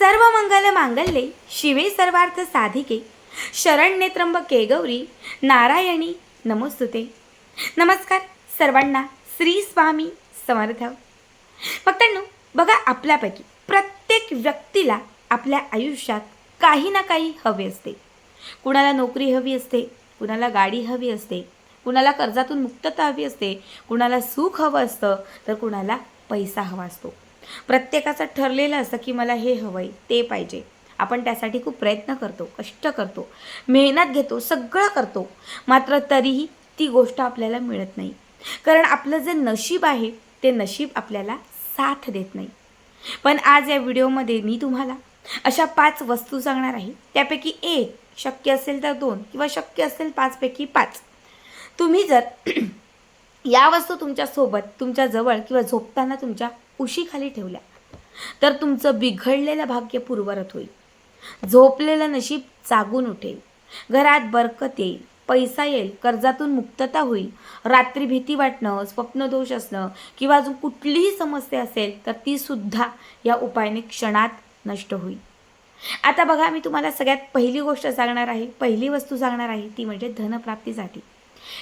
सर्व मंगल मांगल्ये शिवे सर्वार्थ साधिके. शरण्ये त्र्यंबके गौरी नारायणी नमोस्तुते. नमस्कार सर्वांना श्री स्वामी समर्थ. भक्तांनो बघा आपल्यापैकी प्रत्येक व्यक्तीला आपल्या आयुष्यात काही ना काही हवे असते. कुणाला नोकरी हवी असते कुणाला गाडी हवी असते कुणाला कर्जातून मुक्तता हवी असते कुणाला सुख हवं असतं तर कुणाला पैसा हवा असतो. प्रत्येकाचं ठरलेलं असतं की मला हे हवं आहे ते पाहिजे. आपण त्यासाठी खूप प्रयत्न करतो कष्ट करतो मेहनत घेतो सगळं करतो. मात्र तरीही ती गोष्ट आपल्याला मिळत नाही. कारण आपलं जे नशीब आहे ते नशीब आपल्याला साथ देत नाही. पण आज या व्हिडिओमध्ये मी तुम्हाला अशा पाच वस्तू सांगणार आहे. त्यापैकी एक शक्य असेल तर दोन किंवा शक्य असेल पाचपैकी पाच. तुम्ही जर या वस्तू तुमच्यासोबत तुमच्या जवळ किंवा झोपताना तुमच्या उशीखाली ठेवल्या. तर तुमचं बिघडलेलं भाग्य पूर्वरत होईल. झोपलेलं नशीब जागून उठेल. घरात बरकत येईल. पैसा येईल. कर्जातून मुक्तता होईल. रात्री भीती वाटणं स्वप्नदोष असणं किंवा अजून कुठलीही समस्या असेल तर ती सुद्धा या उपायाने क्षणात नष्ट होईल. आता बघा मी तुम्हाला सगळ्यात पहिली गोष्ट सांगणार आहे. पहिली वस्तू सांगणार आहे ती म्हणजे धनप्राप्तीसाठी.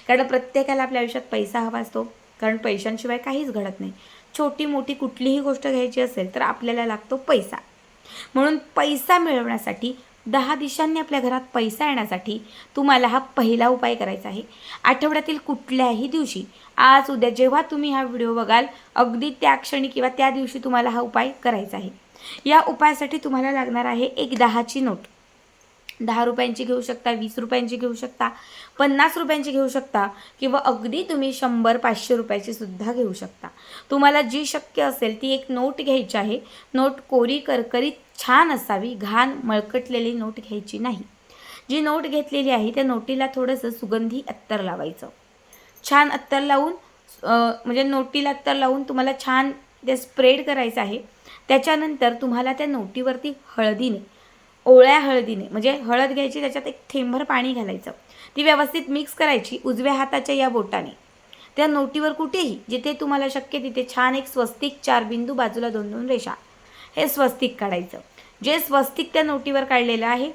कारण प्रत्येकाला आपल्या आयुष्यात पैसा हवा असतो. कारण पैशांशिवाय काहीच घडत नाही. छोटी मोठी कुठलीही गोष्ट घ्यायची असेल तर आपल्याला लागतो पैसा. म्हणून पैसा मिळवण्यासाठी दहा दिशांनी आपल्या घरात पैसा येण्यासाठी तुम्हाला हा पहिला उपाय करायचा आहे. आठवड्यातील कुठल्याही दिवशी आज उद्या जेव्हा तुम्ही हा व्हिडिओ बघाल अगदी त्या क्षणी किंवा त्या दिवशी तुम्हाला हा उपाय करायचा आहे. या उपायासाठी तुम्हाला लागणार आहे एक दहाची नोट. दहा रुपयांची घेऊ शकता वीस रुपयांची घेऊ शकता पन्नास रुपयांची घेऊ शकता किंवा अगदी तुम्ही शंभर पाचशे रुपयाची सुद्धा घेऊ शकता. तुम्हाला जी शक्य असेल ती एक नोट घ्यायची आहे. नोट कोरी करकरीत छान असावी घाण मळकटलेली नोट घ्यायची नाही. जी नोट घेतलेली आहे त्या नोटीला थोडंसं सुगंधी अत्तर लावायचं. छान अत्तर लावून म्हणजे नोटीला अत्तर लावून तुम्हाला छान ते स्प्रेड करायचं आहे. त्याच्यानंतर तुम्हाला त्या नोटीवरती हळदीने ओळ्या हळदीने म्हणजे हळद घ्यायची त्याच्यात एक थेंभर पाणी घालायचं. ती व्यवस्थित मिक्स करायची उजव्या हाताच्या या बोटाने. त्या नोटीवर कुठेही जिथे तुम्हाला शक्य तिथे छान एक स्वस्तिक चार बिंदू बाजूला दोन दोन रेषा हे स्वस्तिक काढायचं. जे स्वस्तिक त्या नोटीवर काढलेलं आहे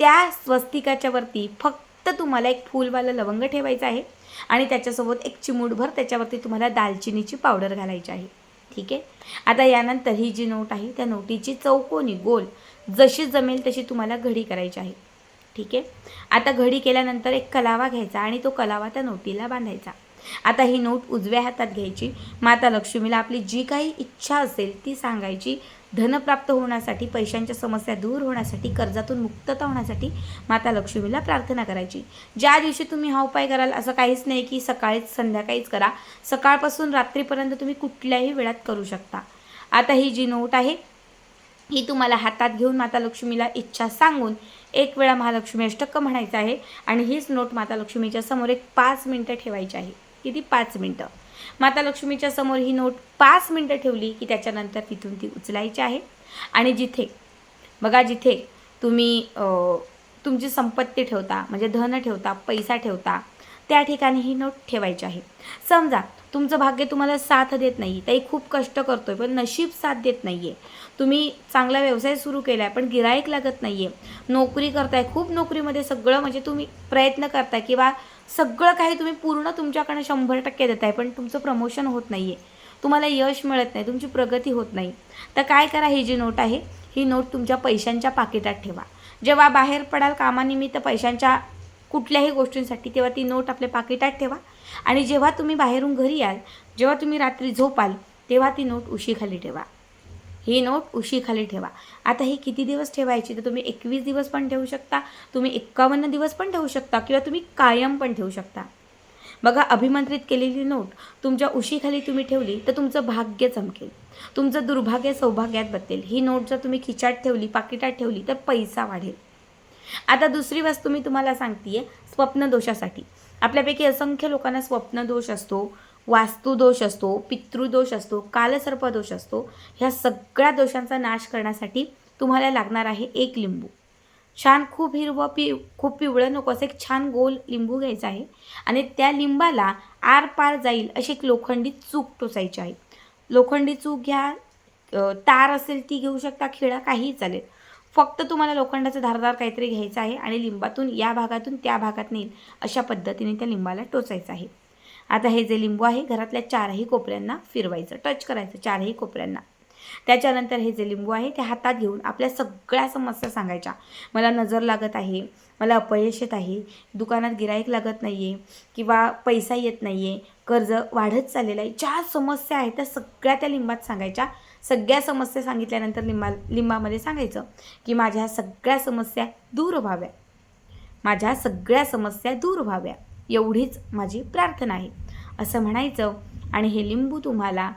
त्या स्वस्तिकाच्या वरती फक्त तुम्हाला एक फूलवालं लवंग ठेवायचं आहे आणि त्याच्यासोबत एक चिमूटभर त्याच्यावरती तुम्हाला दालचिनीची पावडर घालायची आहे. ठीक आहे? आता यानंतर ही जी नोट आहे त्या नोटीची चौकोनी गोल जशी जमेल तशी तुम्हाला घडी करायची आहे. ठीक आहे? आता घडी केल्यानंतर एक कलावा घ्यायचा आणि तो कलावा त्या नोटीला बांधायचा. आता ही नोट उजव्या हातात घ्यायची. माता लक्ष्मीला आपली जी काही इच्छा असेल ती सांगायची. धन प्राप्त होण्यासाठी पैशांच्या समस्या दूर होण्यासाठी कर्जातून मुक्तता होण्यासाठी माता लक्ष्मीला प्रार्थना करायची. ज्या दिवशी तुम्ही हा उपाय कराल असं काहीच नाही की सकाळीच संध्याकाळीच करा. सकाळपासून रात्रीपर्यंत तुम्ही कुठल्याही वेळात करू शकता. आता ही जी नोट आहे ही तुम्हाला हातात घेऊन माता लक्ष्मीला इच्छा सांगून एक वेळा महालक्ष्मी अष्टक्क म्हणायचं आहे आणि हीच नोट माता लक्ष्मीच्या समोर एक पाच मिनटं ठेवायची आहे. किती? पाच मिनटं. माता लक्ष्मीच्या समोर ही नोट पाच मिनटं ठेवली की त्याच्यानंतर तिथून ती उचलायची आहे. आणि जिथे बघा जिथे तुम्ही तुमची संपत्ती ठेवता म्हणजे धन ठेवता पैसा ठेवता त्या ठिकाणी ही नोट ठेवायची आहे. समजा तुमचं भाग्य तुम्हाला साथ देत नाही ताई खूप कष्ट करतोय पण नशीब साथ देत नाही आहे तुम्ही चांगला व्यवसाय सुरू केला आहे पण गिराईक लागत नाही आहे नोकरी करताय खूप नोकरीमध्ये सगळं म्हणजे तुम्ही प्रयत्न करताय किंवा सगळं काही तुम्ही पूर्ण तुमच्याकडे शंभर टक्के देताय पण तुमचं प्रमोशन होत नाही आहे तुम्हाला यश मिळत नाही तुमची प्रगती होत नाही. तर काय करा ही जी नोट आहे ही नोट तुमच्या पैशांच्या पाकिटात ठेवा. जेव्हा बाहेर पडाल कामानिमित्त पैशांच्या कुठल्याही गोष्टींसाठी तेव्हा ती नोट आपल्या पाकिटात ठेवा. आणि जेव्हा तुम्ही बाहेरून घरी याल जेव्हा तुम्ही रात्री झोपाल तेव्हा ती नोट उशीखाली ठेवा. ही नोट उशीखाली ठेवा. आता ही किती दिवस ठेवायची? तर तुम्ही एकवीस दिवस पण ठेवू शकता तुम्ही एक्कावन्न दिवस पण ठेवू शकता किंवा तुम्ही कायम पण ठेवू शकता. बघा अभिमंत्रित केलेली नोट तुमच्या उशीखाली तुम्ही ठेवली तर तुमचं भाग्य चमकेल. तुमचं दुर्भाग्य सौभाग्यात बदलेल. ही नोट जर तुम्ही खिचात ठेवली पाकिटात ठेवली तर पैसा वाढेल. आता दुसरी वस्तू मी तुम्हाला सांगतेय स्वप्नदोषासाठी. आपल्यापैकी असंख्य लोकांना स्वप्नदोष असतो वास्तुदोष असतो पितृदोष असतो कालसर्पदोष असतो. ह्या सगळ्या दोषांचा नाश करण्यासाठी तुम्हाला लागणार आहे एक लिंबू. छान खूप हिरवं पि खूप पिवळं नको असं एक छान गोल लिंबू घ्यायचा आहे. आणि त्या लिंबाला आर पार जाईल अशी एक लोखंडी चूक टोचायची आहे. लोखंडी चूक घ्या तार असेल ती घेऊ शकता खिळा काहीही चालेल. फक्त तुम्हाला लोखंडाचं धारदार काहीतरी घ्यायचं आहे आणि लिंबातून या भागातून त्या भागात नेईल अशा पद्धतीने त्या लिंबाला टोचायचं आहे. आता हे जे लिंबू आहे घरातल्या चारही कोपऱ्यांना फिरवायचं टच करायचं चारही कोपऱ्यांना. त्याच्यानंतर हे जे लिंबू आहे ते हातात घेऊन आपल्या सगळ्या समस्या सांगायच्या. मला नजर लागत आहे मला अपयश येत आहे दुकानात गिराईक लागत नाही आहे किंवा पैसा येत नाही आहे कर्ज वाढत चाललेलं आहे. ज्या समस्या आहेत त्या सगळ्या त्या लिंबात सांगायच्या. सगळ्या समस्या सांगितल्यानंतर लिंबा लिंबामध्ये सांगायचं की माझ्या सगळ्या समस्या दूर व्हाव्या. माझ्या सगळ्या समस्या दूर व्हाव्या. एवढीच माझी प्रार्थना आहे. असं म्हणायचं आणि हे लिंबू तुम्हाला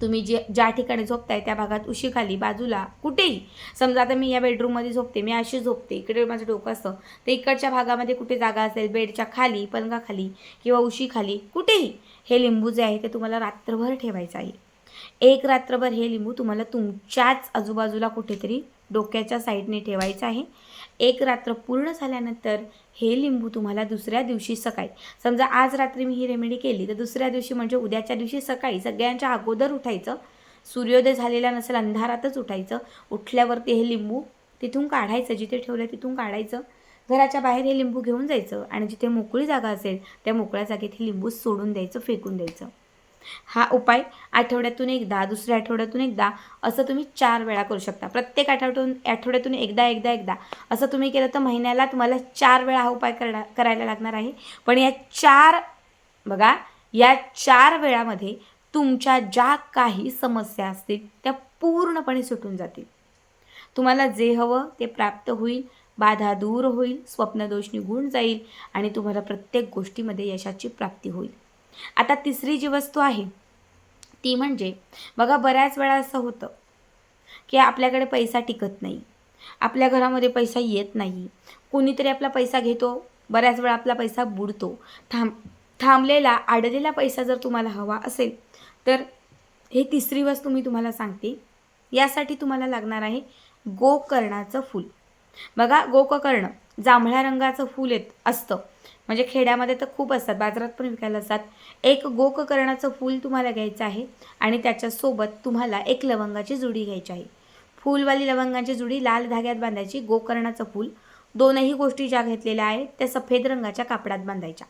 तुम्ही जे ज्या ठिकाणी झोपताय त्या भागात उशीखाली बाजूला कुठेही समजा आता मी या बेडरूममध्ये झोपते मी अशी झोपते इकडे माझं डोकं असतं तर इकडच्या भागामध्ये कुठे जागा असेल बेडच्या खाली पलंगाखाली किंवा उशीखाली कुठेही हे लिंबू जे आहे ते तुम्हाला रात्रभर ठेवायचं आहे. एक रात्रभर हे लिंबू तुम्हाला तुमच्याच आजूबाजूला कुठेतरी डोक्याच्या साईडने ठेवायचं आहे. एक रात्र पूर्ण झाल्यानंतर हे लिंबू तुम्हाला दुसऱ्या दिवशी सकाळी समजा आज रात्री मी ही रेमेडी केली तर दुसऱ्या दिवशी म्हणजे उद्याच्या दिवशी सकाळी सगळ्यांच्या अगोदर उठायचं. सूर्योदय झालेला नसेल अंधारातच उठायचं. उठल्यावरती हे लिंबू तिथून काढायचं जिथे ठेवलं तिथून काढायचं. घराच्या बाहेर हे लिंबू घेऊन जायचं आणि जिथे मोकळी जागा असेल त्या मोकळ्या जागेत हे लिंबू सोडून द्यायचं फेकून द्यायचं. हा उपाय आठवड्यातून एकदा दुसऱ्या आठवड्यातून एकदा असं तुम्ही चार वेळा करू शकता. प्रत्येक आठवड्यातून आठवड्यातून एकदा एकदा एकदा असं तुम्ही केलं तर महिन्याला तुम्हाला चार वेळा हा उपाय करणार करायला लागणार आहे. पण या चार बघा या चार वेळामध्ये तुमच्या ज्या काही समस्या असतील त्या पूर्णपणे सुटून जातील. तुम्हाला जे हवं ते प्राप्त होईल बाधा दूर होईल स्वप्नदोष निघून जाईल आणि तुम्हाला प्रत्येक गोष्टीमध्ये यशाची प्राप्ती होईल. आता तिसरी जी वस्तू आहे ती म्हणजे बघा बऱ्याच वेळा असं होतं की आपल्याकडे पैसा टिकत नाही आपल्या घरामध्ये पैसा येत नाही कोणीतरी आपला पैसा घेतो बऱ्याच वेळा आपला पैसा बुडतो थांब थांबलेला आडलेला पैसा जर तुम्हाला हवा असेल तर हे तिसरी वस्तू मी तुम्हाला सांगते. यासाठी तुम्हाला लागणार आहे गोकर्णाचं फूल. बघा गोकर्ण जांभळ्या रंगाचं फूल येत असतं. म्हणजे खेड्यामध्ये तर खूप असतात. बाजारात पण विकायला असतात एक गोककर्णाचं फूल तुम्हाला घ्यायचं आहे आणि त्याच्यासोबत तुम्हाला एक लवंगाची जुडी घ्यायची आहे. फूलवाली लवंगाची जुडी लाल धाग्यात बांधायची गोकर्णाचं फूल. दोनही गोष्टी ज्या घेतलेल्या आहेत त्या सफेद रंगाच्या कापडात बांधायच्या.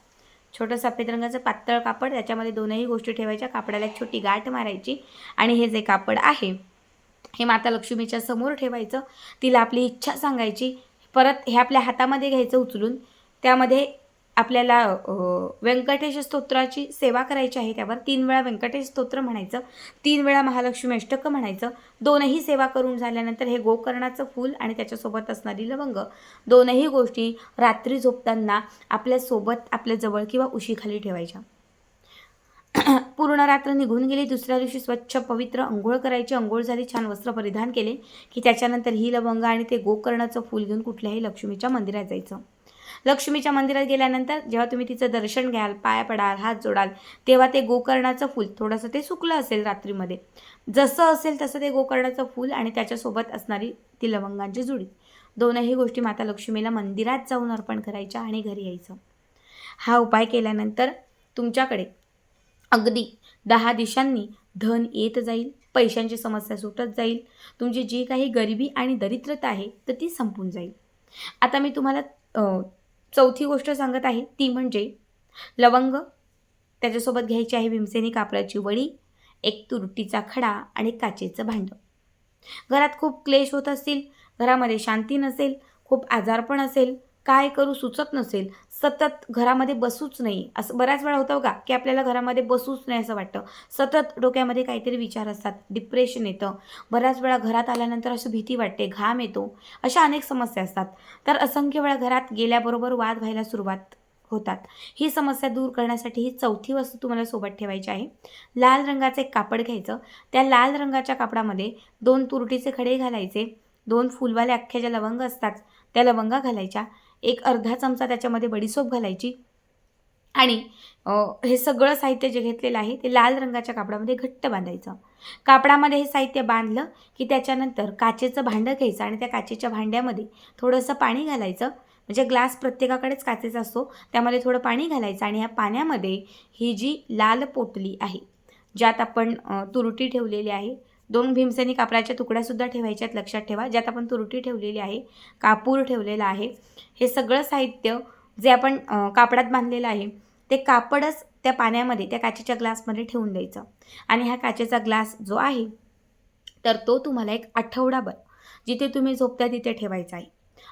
छोटं सफेद रंगाचं पातळ कापड त्याच्यामध्ये दोनही गोष्टी ठेवायच्या. कापडाला एक छोटी गाठ मारायची आणि हे जे कापड आहे हे माता लक्ष्मीच्या समोर ठेवायचं. तिला आपली इच्छा सांगायची परत हे आपल्या हातामध्ये घ्यायचं उचलून त्यामध्ये आपल्याला व्यंकटेश स्तोत्राची सेवा करायची आहे त्यावर तीन वेळा व्यंकटेश स्तोत्र म्हणायचं तीन वेळा महालक्ष्मी अष्टक म्हणायचं दोनही सेवा करून झाल्यानंतर हे गोकर्णाचं फूल आणि त्याच्यासोबत असणारी लवंग दोनही गोष्टी रात्री झोपताना आपल्यासोबत आपल्या जवळ किंवा उशीखाली ठेवायच्या. पूर्ण रात्र निघून गेली. दुसऱ्या दिवशी स्वच्छ पवित्र अंघोळ करायची. अंघोळ झाली छान वस्त्र परिधान केले की त्याच्यानंतर ही लवंग आणि ते गोकर्णाचं फूल घेऊन कुठल्याही लक्ष्मीच्या मंदिरात जायचं. लक्ष्मीच्या मंदिरात गेल्यानंतर जेव्हा तुम्ही तिचं दर्शन घ्याल पाया पडाल हात जोडाल तेव्हा ते गोकर्णाचं फूल थोडंसं ते सुकलं असेल रात्रीमध्ये. जसं असेल तसं ते गोकर्णाचं फूल आणि त्याच्यासोबत असणारी ती लवंगांची जुडी. दोनही गोष्टी माता लक्ष्मीला मंदिरात जाऊन अर्पण करायच्या आणि घरी यायचं. हा उपाय केल्यानंतर तुमच्याकडे अगदी दहा देशांनी धन येत जाईल पैशांची समस्या सुटत जाईल तुमची जी काही गरिबी आणि दरिद्रता आहे तर ती संपून जाईल. आता मी तुम्हाला चौथी गोष्ट सांगत आहे ती म्हणजे लवंग त्याच्यासोबत घ्यायची आहे भीमसेनी कापडाची वडी एक तुरटीचा खडा आणि काचेचं भांडं. घरात खूप क्लेश होत असतील घरामध्ये शांती नसेल खूप आजारपण असेल काय करू सुचत नसेल सतत घरामध्ये बसूच नाही. असं बऱ्याच वेळा होतं का की आपल्याला घरामध्ये बसूच नाही असं वाटतं. सतत डोक्यामध्ये काहीतरी विचार असतात डिप्रेशन येतं. बऱ्याच वेळा घरात आल्यानंतर असं भीती वाटते घाम येतो. अशा अनेक समस्या असतात. तर असंख्य वेळा घरात गेल्याबरोबर वाद व्हायला सुरुवात होतात. ही समस्या दूर करण्यासाठी ही चौथी वस्तू तुम्हाला सोबत ठेवायची आहे. लाल रंगाचं एक कापड घ्यायचं. त्या लाल रंगाच्या कापडामध्ये दोन तुरटीचे खडे घालायचे. दोन फुलवाले अख्ख्या ज्या लवंग असतात. त्या लवंगा घालायच्या. एक अर्धा चमचा त्याच्यामध्ये बडीसोप घालायची. आणि हे सगळं साहित्य जे घेतलेलं आहे ते लाल रंगाच्या कापडामध्ये घट्ट बांधायचं. कापडामध्ये हे साहित्य बांधलं की त्याच्यानंतर काचेचं भांडं घ्यायचं आणि त्या काचेच्या भांड्यामध्ये थोडंसं पाणी घालायचं. म्हणजे ग्लास प्रत्येकाकडेच काचेचा असतो त्यामध्ये थोडं पाणी घालायचं आणि ह्या पाण्यामध्ये ही जी लाल पोटली आहे ज्यात आपण तुरटी ठेवलेली आहे दोन भीमसेनी कापडाच्या तुकड्यासुद्धा ठेवायच्यात लक्षात ठेवा ज्यात आपण तुरटी ठेवलेली आहे कापूर ठेवलेला आहे. हे सगळं साहित्य जे आपण कापडात बांधलेलं आहे ते कापडच त्या पाण्यामध्ये त्या काचेच्या ग्लासमध्ये ठेवून द्यायचं. आणि हा काचेचा ग्लास जो आहे तर तो तुम्हाला एक आठवडाभर जिथे तुम्ही झोपता तिथे ठेवायचा आहे.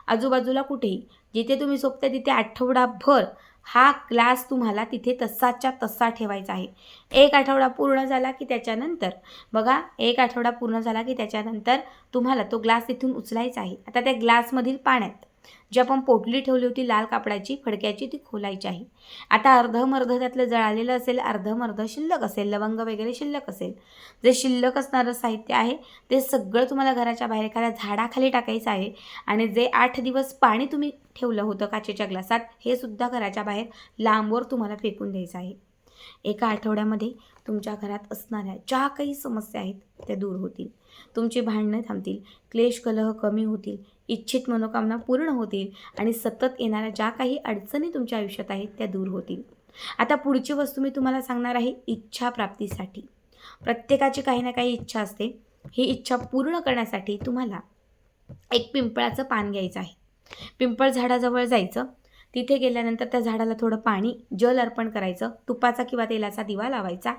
आजूबाजूला कुठेही जिथे तुम्ही झोपता तिथे आठवडाभर हा ग्लास तुम्हाला तिथे तसाच्या तसा ठेवायचा आहे. एक आठवडा पूर्ण झाला की त्याच्यानंतर बघा एक आठवडा पूर्ण झाला की त्याच्यानंतर तुम्हाला तो ग्लास तिथून उचलायचा आहे. आता त्या ग्लासमधील पाण्यात जी आपण पोटली ठेवली होती लाल कापडाची फडक्याची ती खोलायची आहे. आता अर्धमर्ध त्यातलं जळालेलं असेल अर्धमर्ध शिल्लक असेल लवंग वगैरे शिल्लक असेल. जे शिल्लक असणारं साहित्य आहे ते सगळं तुम्हाला घराच्या बाहेर एखाद्या झाडाखाली टाकायचं आहे आणि जे आठ दिवस पाणी तुम्ही ठेवलं होतं काचेच्या ग्लासात हे सुद्धा घराच्या बाहेर लांबवर तुम्हाला फेकून द्यायचं आहे. एका आठवड्यामध्ये तुमच्या घरात असणाऱ्या ज्या काही समस्या आहेत त्या दूर होतील. तुमची भांडणं थांबतील क्लेश कलह कमी होतील इच्छित मनोकामना पूर्ण होतील आणि सतत येणाऱ्या ज्या काही अडचणी तुमच्या आयुष्यात आहेत त्या दूर होतील. आता पुढची वस्तू मी तुम्हाला सांगणार आहे इच्छा प्राप्तीसाठी. प्रत्येकाची काही ना काही इच्छा असते. ही इच्छा पूर्ण करण्यासाठी तुम्हाला एक पिंपळाचं पान घ्यायचं आहे. पिंपळ झाडाजवळ जायचं तिथे गेल्यानंतर त्या झाडाला थोडं पाणी जल अर्पण करायचं तुपाचा किंवा तेलाचा दिवा लावायचा.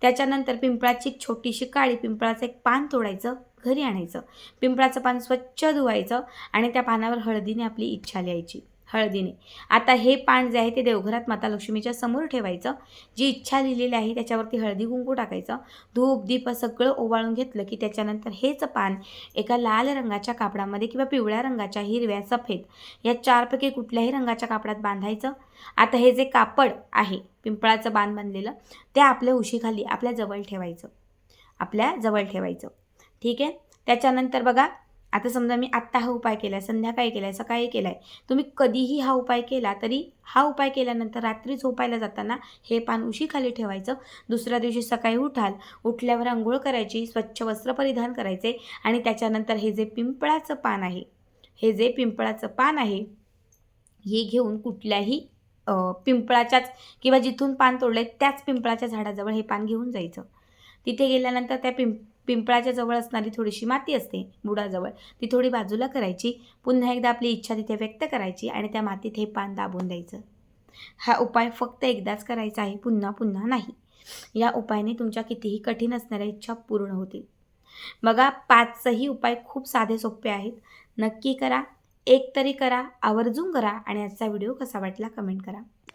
त्याच्यानंतर पिंपळाची एक छोटीशी काळी पिंपळाचं एक पान तोडायचं घरी आणायचं. पिंपळाचं पान स्वच्छ धुवायचं आणि त्या पानावर हळदीने आपली इच्छा लिहायची. हळदीने. आता हे पान जे आहे ते देवघरात माता लक्ष्मीच्या समोर ठेवायचं. जी इच्छा लिहिलेली आहे त्याच्यावरती हळदी कुंकू टाकायचं. धूप दीप सगळं ओवाळून घेतलं की त्याच्यानंतर हेच पान एका लाल रंगाच्या कापडामध्ये किंवा पिवळ्या रंगाच्या हिरव्या सफेद या चारपैकी कुठल्याही रंगाच्या कापडात बांधायचं. आता हे जे कापड आहे पिंपळाचं बांध बांधलेलं ते आपल्या उशीखाली आपल्या जवळ ठेवायचं. आपल्या जवळ ठेवायचं. ठीक आहे? त्याच्यानंतर बघा आता समजा मी आत्ता हा उपाय केला आहे संध्याकाळी केला आहे सकाळी केला आहे तुम्ही कधीही हा उपाय केला तरी हा उपाय केल्यानंतर रात्री झोपायला जाताना हे पान उशीखाली ठेवायचं. दुसऱ्या दिवशी सकाळी उठाल उठल्यावर आंघोळ करायची स्वच्छ वस्त्र परिधान करायचे आणि त्याच्यानंतर हे जे पिंपळाचं पान आहे हे जे पिंपळाचं पान आहे हे घेऊन कुठल्याही पिंपळाच्याच किंवा जिथून पान तोडले त्याच पिंपळाच्या झाडाजवळ हे पान घेऊन जायचं. तिथे गेल्यानंतर त्या पिंप पिंपळाच्या जवळ असणारी थोडीशी माती असते बुडाजवळ. ती थोडी बाजूला करायची. पुन्हा एकदा आपली इच्छा तिथे व्यक्त करायची आणि त्या मातीत हे पान दाबून द्यायचं. हा उपाय फक्त एकदाच करायचा आहे पुन्हा पुन्हा नाही. या उपायाने तुमच्या कितीही कठीण असणाऱ्या इच्छा पूर्ण होतील. बघा पाचही उपाय खूप साधे सोपे आहेत. नक्की करा एक तरी करा आवर्जून करा आणि आजचा व्हिडिओ कसा वाटला कमेंट करा.